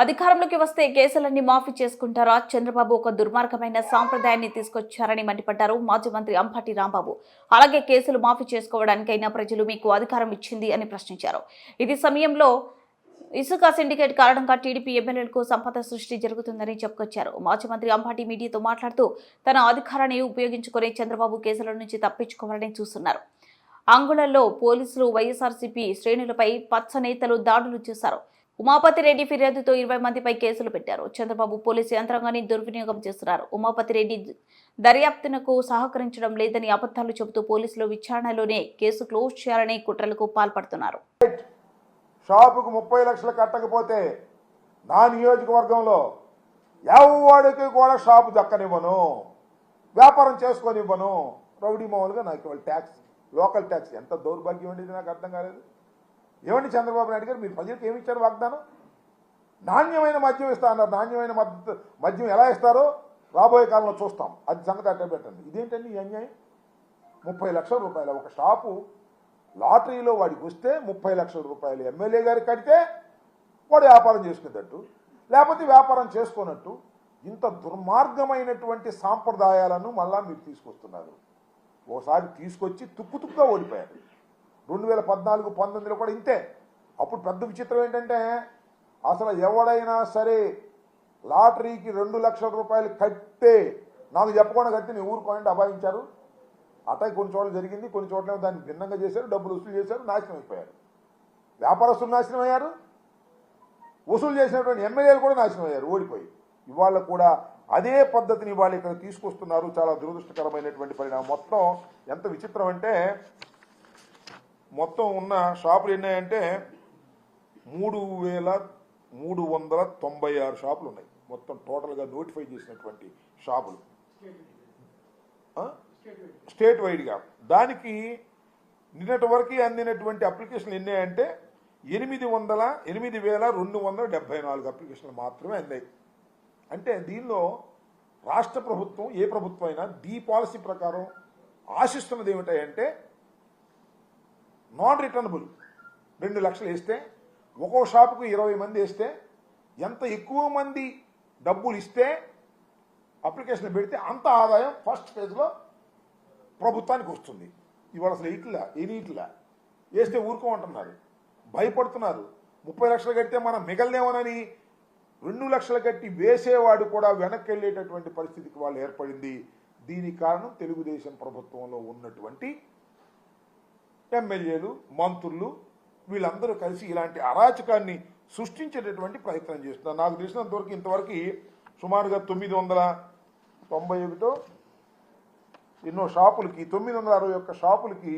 అధికారంలోకి వస్తే కేసులన్నీ మాఫీ చేసుకుంటారా? చంద్రబాబు ఒక దుర్మార్గమైన సాంప్రదాయాన్ని తీసుకొచ్చారని మండిపడ్డారు మాజీ మంత్రి అంపటి రాంబాబు. అలాగే కేసులు మాఫీ చేసుకోవడానికైనా ప్రజలు మీకు అధికారం ఇచ్చింది అని ప్రశ్నించారు. ఇది సమయంలో ఇసుక సిండికేట్ కారణంగా టీడీపీ ఎమ్మెల్యేలకు సంపద సృష్టి జరుగుతుందని చెప్పుకొచ్చారు. మాజీ మంత్రి అంబాటి మీడియాతో మాట్లాడుతూ తన అధికారాన్ని ఉపయోగించుకుని చంద్రబాబు కేసుల నుంచి తప్పించుకోవాలని చూస్తున్నారు. అంగుళంలో పోలీసులు వైఎస్ఆర్సీపీ శ్రేణులపై పచ్చ నేతలు దాడులు చేశారు. ఉమాపతి రెడ్డి ఫిర్యాదుతో ఇరవై మందిపై కేసులు పెట్టారు. చంద్రబాబు పోలీసు యంత్రాంగాన్ని దుర్వినియోగం చేస్తున్నారు. ఉమాపతి రెడ్డి దర్యాప్తునకు సహకరించడం లేదని అబద్ధాలు చెబుతూ పోలీసులు విచారణలోనే కేసు క్లోజ్ చేయాలని కుట్రలకు పాల్పడుతున్నారు. షాపుకు ముప్పై లక్షలు కట్టకపోతే నా నియోజకవర్గంలో ఎవడికి కూడా షాపు దక్కనివ్వను. వ్యాపారం చేసుకొనివ్వను. రౌడీ మామూలుగా నాకు ఇవాళ ట్యాక్స్ లోకల్ ట్యాక్స్ ఎంత దౌర్భాగ్యం ఉండేది నాకు అర్థం కాలేదు. ఏమండి చంద్రబాబు నాయుడు గారు? మీరు ప్రజలకు ఏమి ఇచ్చారు వాగ్దానం? నాణ్యమైన మద్యం ఇస్తా అన్నారు. నాణ్యమైన మద్య మద్యం ఎలా ఇస్తారో రాబోయే కాలంలో చూస్తాం. అది సంగతి అట్టే పెట్టండి. ఇదేంటండి ఈ అన్యాయం? ముప్పై లక్షల రూపాయల ఒక షాపు లాటరీలో వాడికి వస్తే ముప్పై లక్షల రూపాయలు ఎమ్మెల్యే గారికి కడితే వాడు వ్యాపారం చేసుకునేటట్టు లేకపోతే వ్యాపారం చేసుకున్నట్టు ఇంత దుర్మార్గమైనటువంటి సాంప్రదాయాలను మళ్ళా మీరు తీసుకొస్తున్నారు. ఓసారి తీసుకొచ్చి తుక్కు తుక్కుగా ఓడిపోయారు. రెండు వేల పద్నాలుగు పంతొమ్మిదిలో కూడా ఇంతే. అప్పుడు పెద్ద విచిత్రం ఏంటంటే అసలు ఎవడైనా సరే లాటరీకి రెండు లక్షల రూపాయలు కట్టే నాకు చెప్పకుండా కట్టి నేను ఊరుకోండి అభావించారు అటై కొన్ని చోట్ల జరిగింది కొన్ని చోట్ల దాన్ని భిన్నంగా చేశారు డబ్బులు వసూలు చేశారు నాశనం అయిపోయారు. వ్యాపారస్తులు నాశనం అయ్యారు. వసూలు చేసినటువంటి ఎమ్మెల్యేలు కూడా నాశనం అయ్యారు ఓడిపోయి. ఇవాళ కూడా అదే పద్ధతిని ఇవాళ ఇక్కడ తీసుకొస్తున్నారు. చాలా దురదృష్టకరమైనటువంటి పరిణామం. మొత్తం ఎంత విచిత్రం అంటే మొత్తం ఉన్న షాపులు ఎన్నాయంటే మూడు వేల మూడు వందల తొంభై ఆరు షాపులు ఉన్నాయి. మొత్తం టోటల్గా నోటిఫై చేసినటువంటి షాపులు. స్టేట్ వైడ్గా. దానికి నిన్నటి వరకు అందినటువంటి అప్లికేషన్లు ఎన్నాయంటే ఎనిమిది వందల ఎనిమిది వేల రెండు వందల డెబ్బై నాలుగు అప్లికేషన్లు మాత్రమే అందాయి. అంటే దీనిలో రాష్ట్ర ప్రభుత్వం ఏ ప్రభుత్వం అయినా దీ పాలసీ ప్రకారం ఆశిస్తున్నది ఏమిటంటే నాన్ రిటర్నబుల్. రెండు లక్షలు వేస్తే ఒక్కో షాపుకు ఇరవై మంది వేస్తే ఎంత ఎక్కువ మంది డబ్బులు ఇస్తే అప్లికేషన్ పెడితే అంత ఆదాయం ఫస్ట్ ఫేజ్లో ప్రభుత్వానికి వస్తుంది. ఇవాళ అసలు ఇట్లా ఎనీ ఇట్లా? వేస్తే ఊరుకోమంటున్నారు. భయపడుతున్నారు. ముప్పై లక్షలు కడితే మనం మిగలనేమోనని రెండు లక్షలు కట్టి వేసేవాడు కూడా వెనక్కి వెళ్ళేటటువంటి పరిస్థితికి వాళ్ళు ఏర్పడింది. దీనికి కారణం తెలుగుదేశం ప్రభుత్వంలో ఉన్నటువంటి ఎమ్మెల్యేలు మంత్రులు వీళ్ళందరూ కలిసి ఇలాంటి అరాచకాన్ని సృష్టించేటటువంటి ప్రయత్నం చేస్తున్నారు. నాకు తెలిసినంతవరకు ఇంతవరకు సుమారుగా తొమ్మిది వందల తొంభై ఒకటో ఎన్నో షాపులకి తొమ్మిది వందల అరవై ఒక్క షాపులకి